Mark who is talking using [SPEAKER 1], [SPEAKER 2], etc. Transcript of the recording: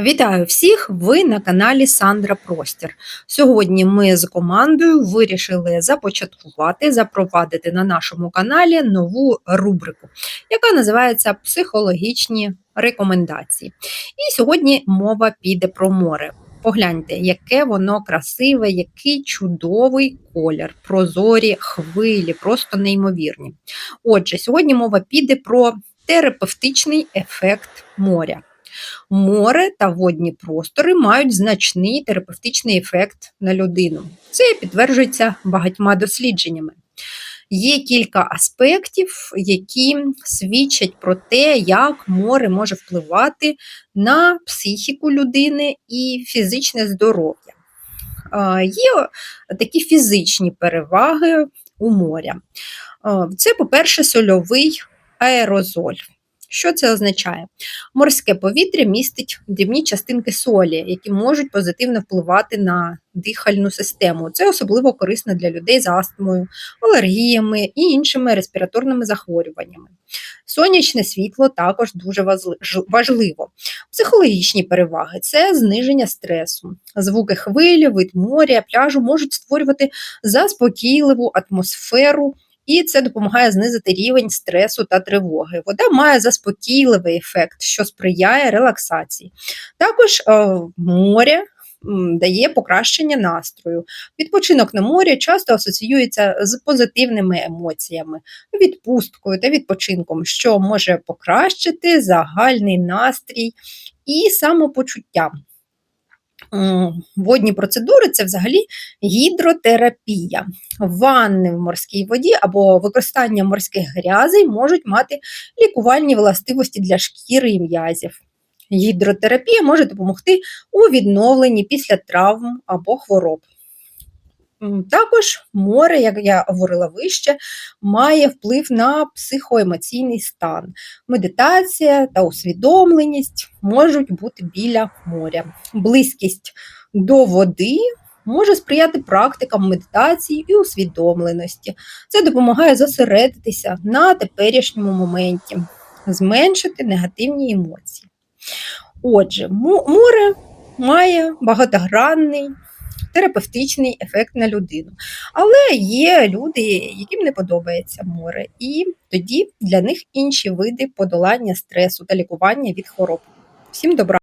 [SPEAKER 1] Вітаю всіх! Ви на каналі Сандра Простір. Сьогодні ми з командою вирішили започаткувати, запровадити на нашому каналі нову рубрику, яка називається Психологічні рекомендації. І сьогодні мова піде про море. Погляньте, яке воно красиве, який чудовий колір, прозорі хвилі, просто неймовірні. Отже, сьогодні мова піде про терапевтичний ефект моря. Море та водні простори мають значний терапевтичний ефект на людину. Це підтверджується багатьма дослідженнями. Є кілька аспектів, які свідчать про те, як море може впливати на психіку людини і фізичне здоров'я. Є такі фізичні переваги у моря. Це, по-перше, сольовий аерозоль. Що це означає? Морське повітря містить дрібні частинки солі, які можуть позитивно впливати на дихальну систему. Це особливо корисно для людей з астмою, алергіями і іншими респіраторними захворюваннями. Сонячне світло також дуже важливо. Психологічні переваги це зниження стресу. Звуки хвилі, вид моря, пляжу можуть створювати заспокійливу атмосферу і це допомагає знизити рівень стресу та тривоги. Вода має заспокійливий ефект, що сприяє релаксації. Також е, море. Дає покращення настрою. Відпочинок на морі часто асоціюється з позитивними емоціями, відпусткою та відпочинком, що може покращити загальний настрій і самопочуття. Водні процедури це взагалі гідротерапія. Ванни в морській воді або використання морських грязей можуть мати лікувальні властивості для шкіри і м'язів. Гідротерапія може допомогти у відновленні після травм або хвороб. Також море, як я говорила вище, має вплив на психоемоційний стан. Медитація та усвідомленість можуть бути біля моря. Близькість до води може сприяти практикам медитації і усвідомленості. Це допомагає зосередитися на теперішньому моменті, зменшити негативні емоції. Отже, море має багатогранний терапевтичний ефект на людину. Але є люди, яким не подобається море, і тоді для них інші види подолання стресу та лікування від хвороб. Всім добра!